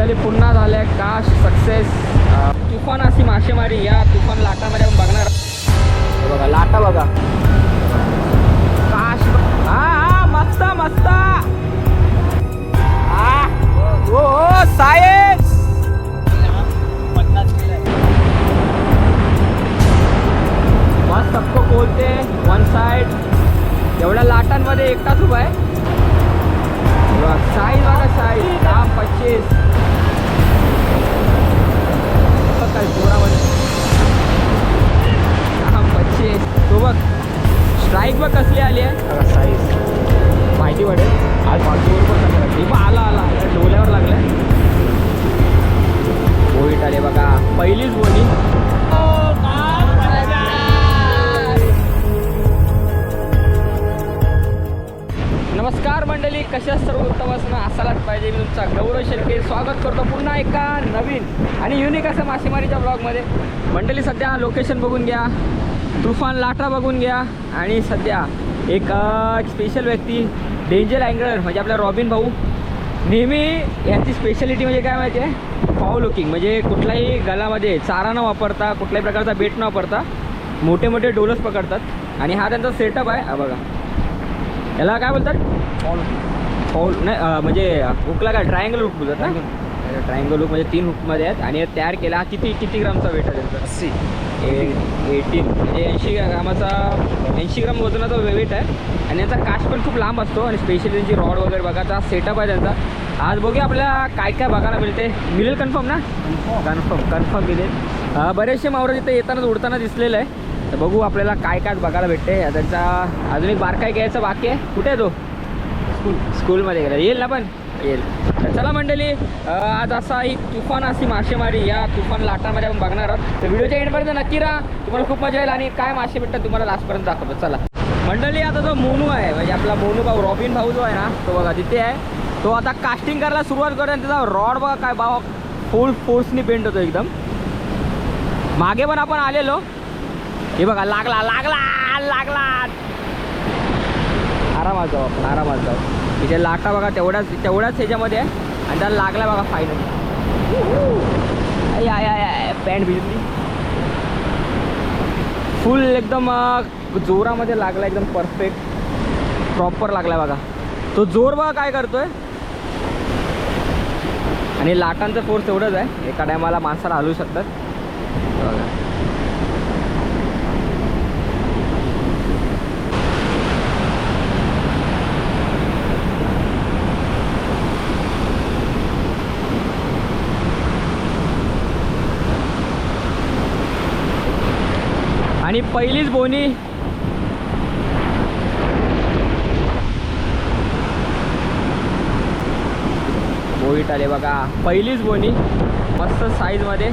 तरी पुन्हा झाल्या काश सक्सेस तुफान अशी मासेमारी या तुफान लाटामध्ये आपण बघणार बघा लाटा बघा. काश हा हा मस्त मस्त. हा हो सायन्स मस्त सबको बोलते वन साइड एवढ्या लाटांमध्ये एकटाच उभा आहे. साईज बघा साईज दहा पच्चीस. काय जोरामध्ये दहा लोकेशन बघून घ्या. तुफान लाटा बघून घ्या. आणि सध्या एक स्पेशल व्यक्ती डेंजर अँगलर म्हणजे आपला रॉबिन भाऊ. नेहमी यांची स्पेशालिटी म्हणजे काय माहिती आहे? पाव लुकिंग म्हणजे कुठलाही गलामध्ये चारा न वापरता कुठल्याही प्रकारचा बेट न वापरता मोठे मोठे डोलस पकडतात. आणि हा त्यांचा सेटअप आहे. हा बघा. याला काय बोलतात? फॉल नाही अं, म्हणजे हुकला काय ट्रायंगल हुक बोलतात ना ट्रायंगल हुक म्हणजे तीन हुकमध्ये आहेत. आणि तयार केला हा किती किती ग्रामचा वेट आहे त्यांचा? अस्सी. एटीन म्हणजे ऐंशी ग्रामाचा ऐंशी ग्राम वजनाचा वेट आहे. आणि यांचा काश पण खूप लांब असतो. आणि स्पेशली त्यांची रॉड वगैरे बघा तर सेटअप आहे त्यांचा. आज बघूया आपल्याला काय काय बघायला मिळते. मिळेल कन्फर्म ना? कन्फर्म कन्फर्म मिळेल बरेचसे मावरं तिथे येतानाच उडताना दिसलेलं आहे. तर बघू आपल्याला काय काय बघायला भेटते. त्यांचा अजून एक बारकाय घ्यायचा बाकी आहे. कुठे आहे तो? स्कूल स्कूलमध्ये गेला. येईल ना पण? येईल. तर चला मंडळी आज असा एक तुफान अशी मासेमारी या तुफान लाटामध्ये आपण बघणार आहोत. तर व्हिडिओच्या एंडपर्यंत नक्की राहा. तुम्हाला खूप मजा येईल आणि काय मासे भेटतात तुम्हाला लास्टपर्यंत दाखवतो. चला. मंडळी आता जो मोनू आहे म्हणजे आपला मोनू भाऊ रॉबिन भाऊ जो आहे ना तो बघा तिथे आहे तो आता कास्टिंग करायला सुरुवात करतो आणि त्याचा रॉड बघा काय बाबा फुल फोर्सनी पेंट होतो एकदम. मागे पण आपण आलेलो. हे बघा लागला लागला लागला. आरामात जाऊ आपण आरामात जाऊ. इथे लाटा बघा तेवढ्याच तेवढ्याच ह्याच्यामध्ये आहे. आणि त्याला लागला बघा फायनल आय आय आय पॅन्ट भिजली. फुल एकदम जोरामध्ये लागला एकदम परफेक्ट प्रॉपर लागला बघा. तो जोर बघा काय करतोय. आणि लाटांचं फोर्स एवढंच आहे. एका टायमाला माणसाला हलवू शकतात. बघा. आणि पहिलीच बोनी. बोईट आले बघा. पहिलीच बोनी. मस्त साईजमध्ये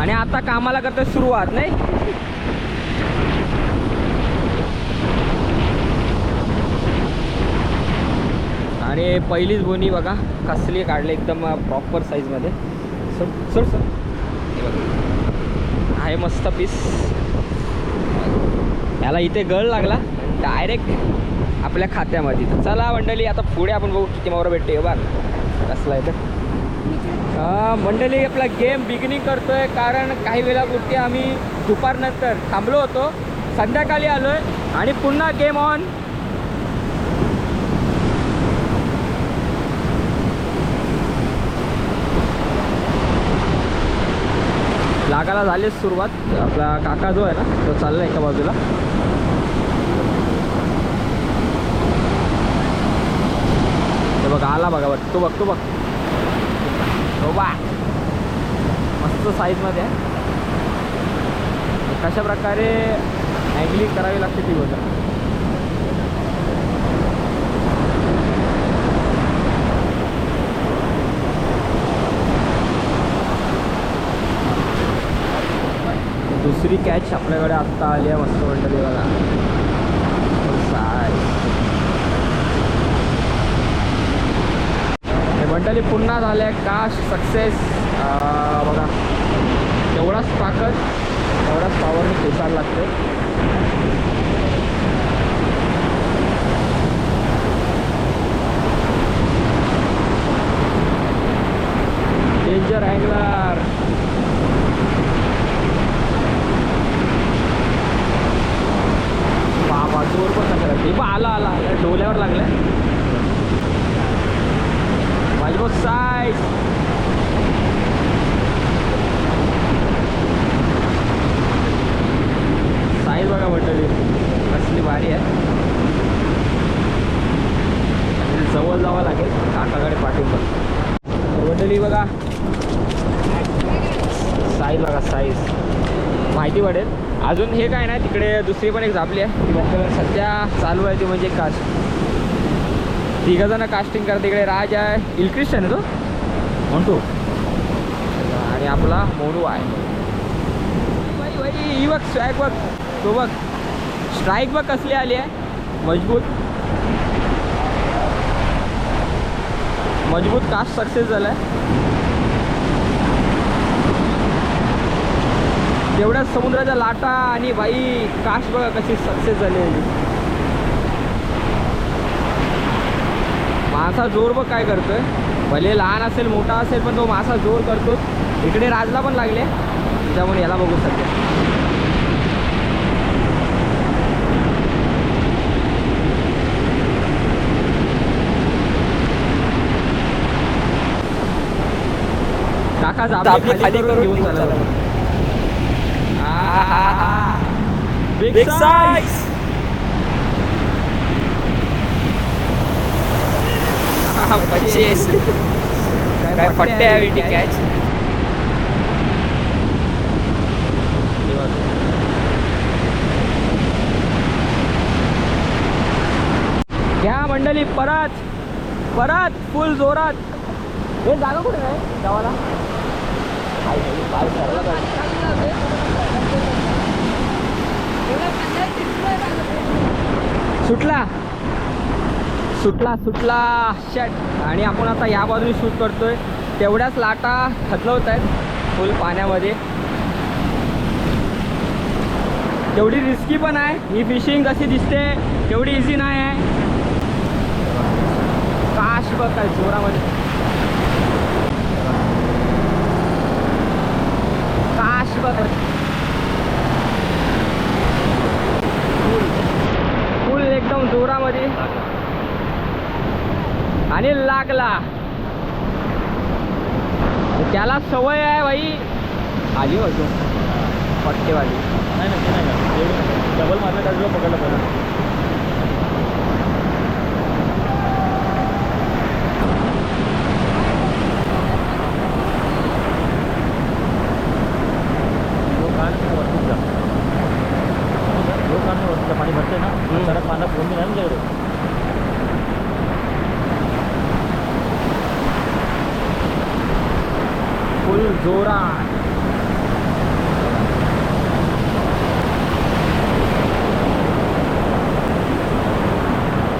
आणि आता कामाला करते सुरुवात नाही? आणि पहिलीच बोनी बघा. कसली काढली एकदम प्रॉपर साईजमध्ये सर सर सर. हे बघा. आहे मस्त पीस याला इथे गळ लागला. डायरेक्ट आपल्या खात्यामध्ये. तर चला मंडळी आता पुढे आपण बघू किती मावर भेटते बघ. कसला आहे तर मंडळी आपला गेम बिगिनिंग करतोय. कारण काही वेळा गोष्टी आम्ही दुपारनंतर थांबलो होतो. संध्याकाळी आलोय. आणि पुन्हा गेम ऑन लागायला झालीच सुरुवात. आपला काका जो आहे ना तो चालला एका बाजूला. तर बघा आला बघा बघ तो बघ तो बघ. हो बा मस्त साईजमध्ये आहे. कशा प्रकारे अँगलिंग करावी लागते ती गोष्ट. दुसरी कॅच आपल्याकडे आत्ता आली आहे मस्त मंडळी बघा. हे मंडळी पुन्हा झाले काश सक्सेस बघा. तेवढाच ताकद तेवढाच पॉवरने खेचायला लागते जोर पण नका लागते पण आला आला. डोल्यावर लागलाय. माझी बस साय साईज बघा म्हटलं कसली भारी आहे. जवळ जावं लागेल. काकाकडे पाठवून पण वडली बघा. साईज बघा साईज माहिती पडेल? अजून हे काय नाही तिकडे दुसरी पण एक झापली आहे. ती सध्या चालू आहे ती म्हणजे कास्ट तिघं जण कास्टिंग करते इकडे राज आहे. इलक्रिस्ट आहे तो? म्हणतो आणि आपला मोनू आहे. ही बघ स्वॅग बघ. तो बघ. स्ट्राईक बघ कसली आली आहे. मजबूत. मजबूत कास्ट सक्सेस झाला आहे तेवढ्याच समुद्राच्या लाटा आणि बाई कास्ट बघा कशी सक्सेस झाली मासा जोर बघ काय करतोय. भले लहान असेल मोठा असेल पण तो मासा जोर करतो. इकडे राजला पण लागले. त्यामुळे याला बघू सध्या. काका खाली करून घेऊन चालला. Big size size. पच्चीस काय फट्टे आहे विटी कॅच घ्या मंडळी परत परत फुल जोरात. हे जागा कुठे गावाला सुटला. सुटला सुटला. शट आणि आपण आता या बाजूने शूट करतोय. तेवढ्याच लाटा खतलवत आहेत फुल पाण्यामध्ये. तेवढी रिस्की पण आहे. ही फिशिंग कशी दिसते तेवढी इझी नाही आहे. काश बघ काय जोरामध्ये काश बघ फुल एकदम जोरामध्ये आणि लागला त्याला सवय आहे बाई. आली होतो पट्टेवाली नाही नाही ते नाही. एवढं डबल मारलं त्याचं पकडलं पाहिजे जो कान वरतीच जा जो कान वरतीचा पाणी भरते ना जरा पाण्यात फोन नाही ना तुझ्याकडे फुल जोरात.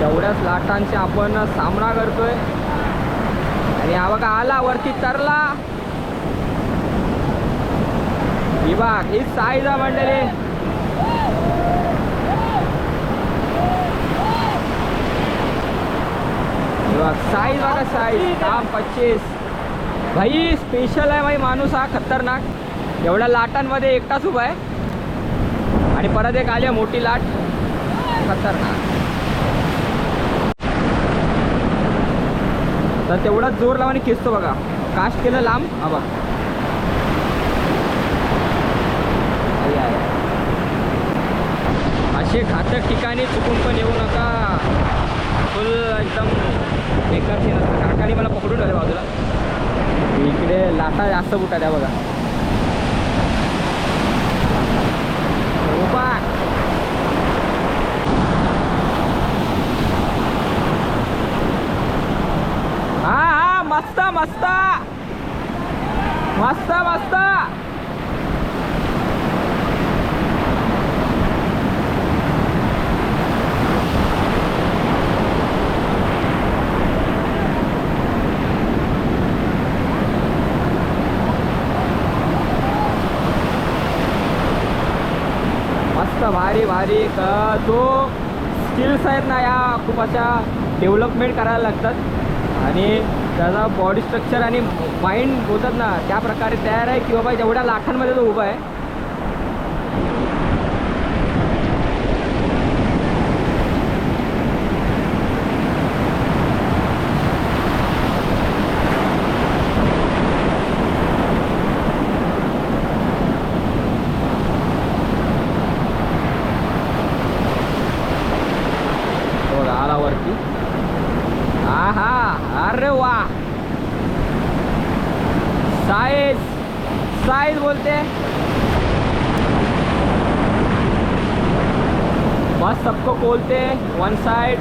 तेवढ्याच लाटांचे आपण सामना करतोय. आणि हा बघा आला वरती तरला. ही बघ ही साईज मंडळी. साईज बघा साईज. काम पच्चीस. भाई स्पेशल आहे भाई माणूस हा खतरनाक. एवढ्या लाटांमध्ये एकटाच उभा आहे. आणि परत एक आली आहे मोठी लाट. खतरनाक. तर तेवढाच जोर लावाने खेचतो बघा. कास्ट केलं लांब? हा बघ. असे घातक ठिकाणी चुकून पण येऊ नका. फुल एकदम बेकार सीन असतं काकाने मला पकडून आले बाजूला. असा जास्त बुटा द्या बघा हा हा मस्त मस्त. मस्त मस्त. मस्त भारी भारी. जो स्किल्स आहेत ना या खूप अशा डेव्हलपमेंट करायला लागतात. आणि त्याचा बॉडी स्ट्रक्चर आणि माइंड होतात ना त्या प्रकारे तयार आहे की बाबा जेवढ्या लाखांमध्ये तो उभा आहे वरती. हा अरे वा. साईज साईज बोलते. बस सबको बोलते वन साइड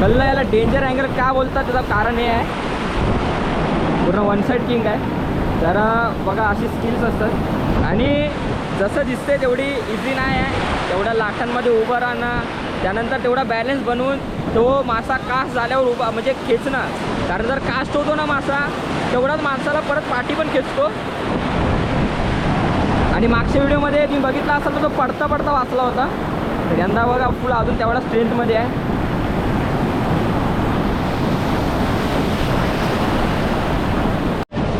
कल्ला याला डेंजर अँगल का बोलतात त्याचं कारण हे आहे. पूर्ण वन साईड किंग आहे. तर बघा अशी स्किल्स असतात. आणि जसं दिसते तेवढी इझी नाही आहे. तेवढ्या लाखांमध्ये उभं राहणं त्यानंतर तेवढा बॅलन्स बनवून तो मासा कास्ट झाल्यावर उभा म्हणजे खेचणं कारण जर कास्ट होतो ना मासा तेवढाच माणसाला परत पाठी पण खेचतो. आणि मागच्या व्हिडिओमध्ये मी बघितला असाल तर तो पडता पडता वाचला होता. तर यंदा बघा फुल अजून तेवढा स्ट्रेंथमध्ये आहे.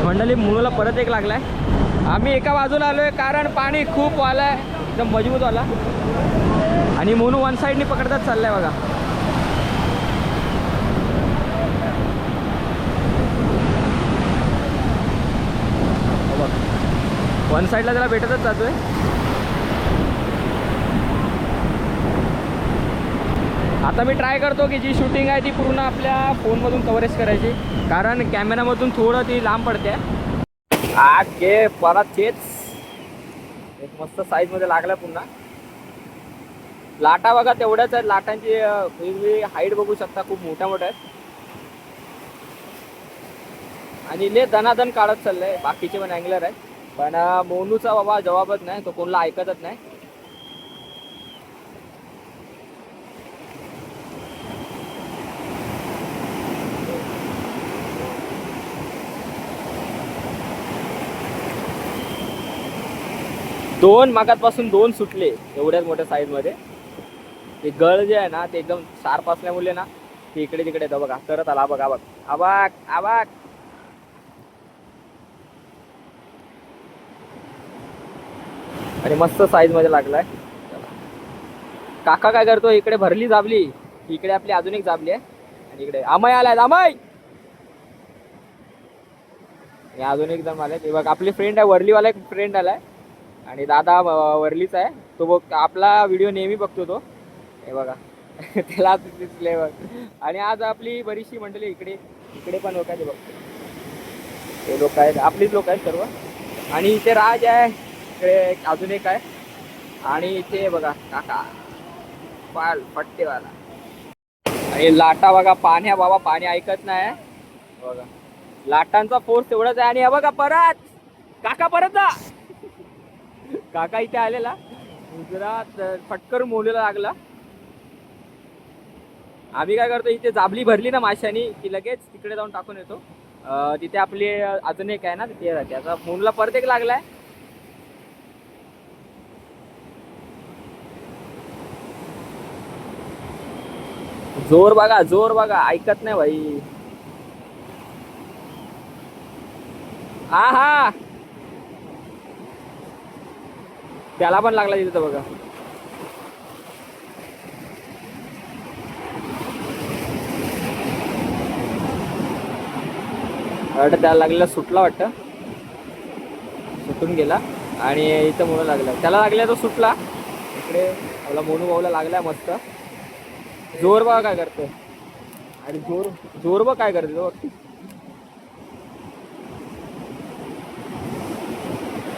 मंडळी मुलाला परत एक लागलाय. आम्ही एका बाजूला आलोय कारण पाणी खूप वालाय. एकदम मजबूत वाला. आणि मोनू वन साईडनी पकडतात चाललाय बघा. वन साईडला त्याला भेटतच जातोय. आता मी ट्राय करतो की जी शूटिंग आहे ती पूर्ण आपल्या फोनमधून कव्हरेज करायची. कारण कॅमेरामधून थोडं ती लांब पडते. आठ घे परत तेच. एक मस्त साईजमध्ये लागला पुन्हा. लाटा बघा तेवढ्याच आहेत. लाटांची वेगवेगळी हाईट बघू शकता. खूप मोठ्या मोठ्या आहेत. आणि ले दनादन काढत चाललंय. बाकीचे पण अँगलर आहेत. पण मोनूचा बाबा जवाबच नाही. तो कोणाला ऐकतच नाही. दोन मागातपासून दोन सुटले एवढ्याच मोठ्या साईजमध्ये ते गळ जे आहे ना ते एकदम शार्प असल्यामुळे ना ते इकडे तिकडे येतं बघा करत आला. बघा बघ. आबाक आबाक आणि मस्त साईजमध्ये लागलाय. काका काय करतो इकडे भरली जाबली. इकडे आपली अजून एक जाबली आहे. आणि इकडे अमय आलाय अमाई अजून एक जण आले ते बघ आपली फ्रेंड आहे वरलीवाला एक फ्रेंड आलाय. आणि दादा वरलीच आहे. तो बघ आपला व्हिडिओ नेहमी बघतो तो. हे बघा. त्याला दिसले बघ. आणि आज आपली बरीचशी मंडळी इकडे इकडे पण लोक आहेत बघतो हे लोक आहेत आपलीच लोक आहेत सर्व. आणि इथे राज आहे. इकडे अजून एक आहे. आणि इथे बघा काका. पाल पट्टेवाला आणि लाटा बघा पाण्या बाबा पाणी ऐकत नाही. बघा. लाटांचा फोर्स तेवढाच आहे. आणि बघा परत. काका परत जा. काका इथे आलेला. गुजरात फटकर मोलेला लागला. आम्ही काय करतो इथे जाबली भरली ना माशानी की लगेच तिकडे जाऊन टाकून येतो. तिथे आपली अजून एक आहे ना तिथे राहते. आता परत एक लागलाय. जोर बघा जोर बघा ऐकत नाही भाई. हा हा त्याला पण लागला तिथं बघा. वाटतं त्याला लागलेला सुटला वाटतं. सुटून गेला. आणि इथं मोनू लागला. त्याला लागला तो सुटला. इकडे आपला मोनू भाऊला लागलाय मस्त. जोर बघा काय करतोय? आणि जोर जोर बघ काय करते तो बघ.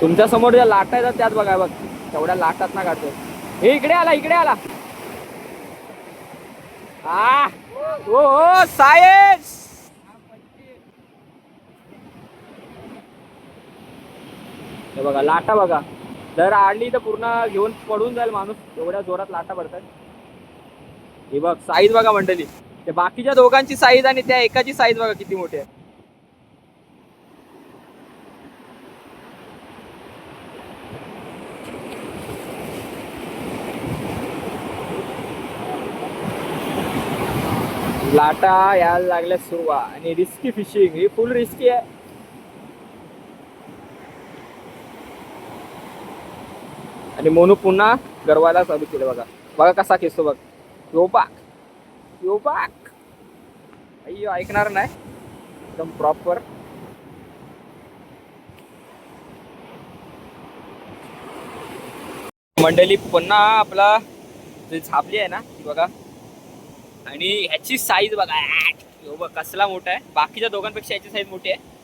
तुमच्यासमोर ज्या लाटा येतात त्यात बघा बघ. तेवढ्या लाटात ना काढतो हे इकडे आला इकडे आला. आ ओ हो सायन्स हे बघा लाटा बघा. जर आडली तर पूर्ण घेऊन पडून जाईल माणूस. एवढ्या जोरात लाटा पडतात हे बघ साईज बघा मंडळी. ते बाकीच्या दोघांची साईज आणि त्या एकाची साईज बघा किती मोठी आहे. लाटा यायला लागल्या सुरुवा आणि रिस्की फिशिंग ही फुल रिस्की आहे. आणि मोनू पुन्हा गरवायला चालू केलं बघा. बघा कसा खेचतो बघ. यो बाक. यो बाक. अय्यो ऐकणार नाही. एकदम प्रॉपर मंडळी पुन्हा आपला जे झापली आहे ना ती बघा. आणि ह्याची साईज बघा. हो बघ कसला मोठा आहे. बाकीच्या दोघांपेक्षा याची साईज मोठी आहे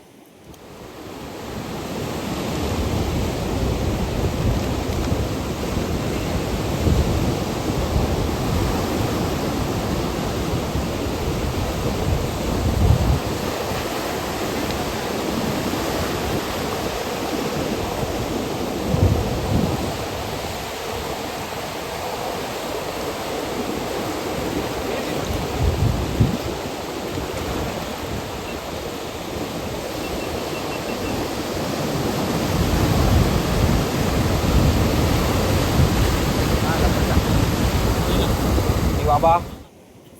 हे बाबा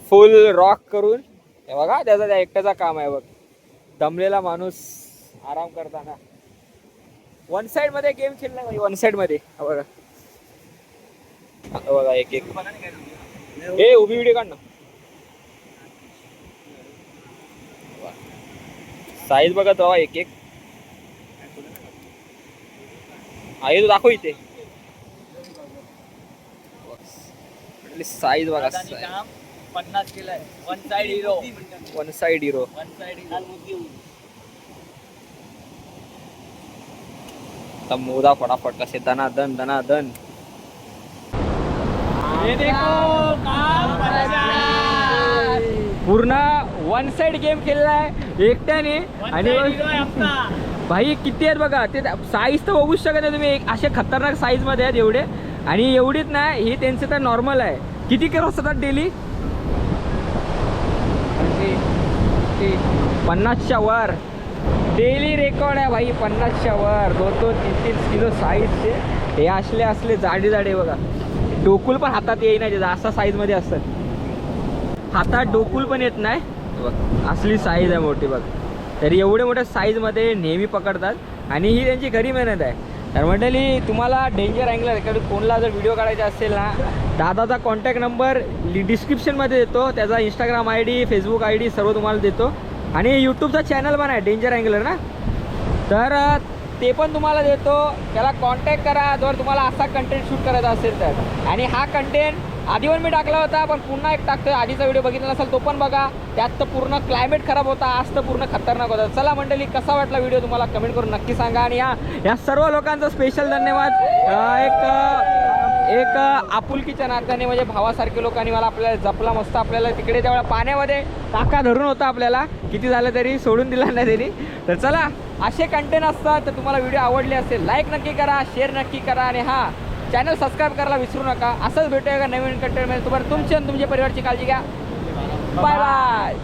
फुल रॉक करून. हे बघा त्याचा त्या एकट्याचा काम आहे बघ. दमलेला माणूस आराम करताना. वन साइडमध्ये गेम खेळला वन साइडमध्ये. बघा. बघा एक एक. ए उभी व्हिडिओ काढ ना. साईज बघा तेव्हा एक एक. आई तू दाखव इथे. साईज बघा पन्नास केलंय. One side hero one side hero one side मोदा फटाफट कसे दनादन दनादन पूर्ण वन साइड गेम खेळलाय एकट्याने. आणि भाई किती आहेत बघा ते साईज तर बघूच शकत नाही तुम्ही. एक असे खतरनाक साईजमध्ये आहेत एवढे. आणि एवढीच नाही हे त्यांचं तर नॉर्मल आहे. किती किलो असतात डेली म्हणजे पन्नासच्या वर. डेली रेकॉर्ड आहे भाई पन्नासच्या वर. दोन दोन तीन तीन किलो साईजचे हे असले असले जाडे जाडे बघा. डोकुल पण हातात येईना नाही असा साईजमध्ये असतात. हातात डोकुल पण येत नाही. बघ, असली साईज आहे मोठी बघ. तरी एवढे मोठ्या साईजमध्ये नेहमी पकडतात. आणि ही त्यांची खरी मेहनत आहे. तर मंडळी तुम्हाला डेंजर अँगलर कारण फोनला जर व्हिडिओ काढायचा असेल ना दादाचा कॉन्टॅक्ट नंबर डिस्क्रिप्शनमध्ये देतो. त्याचा Instagram I D Facebook I D सर्व तुम्हाला देतो. आणि यूट्यूबचा चॅनल पण आहे डेंजर अँगलर ना. तर ते पण तुम्हाला देतो. त्याला कॉन्टॅक्ट करा. जर तुम्हाला असा कंटेंट शूट करायचा असेल तर. आणि हा कंटेंट आधी पण मी टाकला होता पण पुन्हा एक टाकतोय. आधीचा व्हिडिओ बघितला नसेल तो पण बघा. त्यात तर पूर्ण क्लायमेट खराब होता आज तर पूर्ण खतरनाक होता. चला मंडळी कसा वाटला व्हिडिओ तुम्हाला कमेंट करून नक्की सांगा. आणि या या सर्व लोकांचा स्पेशल धन्यवाद. एक एक आपुलकीच्या नात्याने म्हणजे भावासारखे लोकांनी मला आपल्याला जपला मस्त आपल्याला तिकडे त्यावेळेला पाण्यामध्ये टाका धरून होता आपल्याला. किती झालं तरी सोडून दिला नाही तरी तर चला असे कंटेंट असतात तर तुम्हाला व्हिडिओ आवडले असेल लाईक नक्की करा शेअर नक्की करा. आणि हा चॅनल सबस्क्राईब करायला विसरू नका. असंच भेटूया का नवीन कंटेंट तुम्हाला तुमची आणि तुमच्या परिवारची काळजी घ्या. Bye bye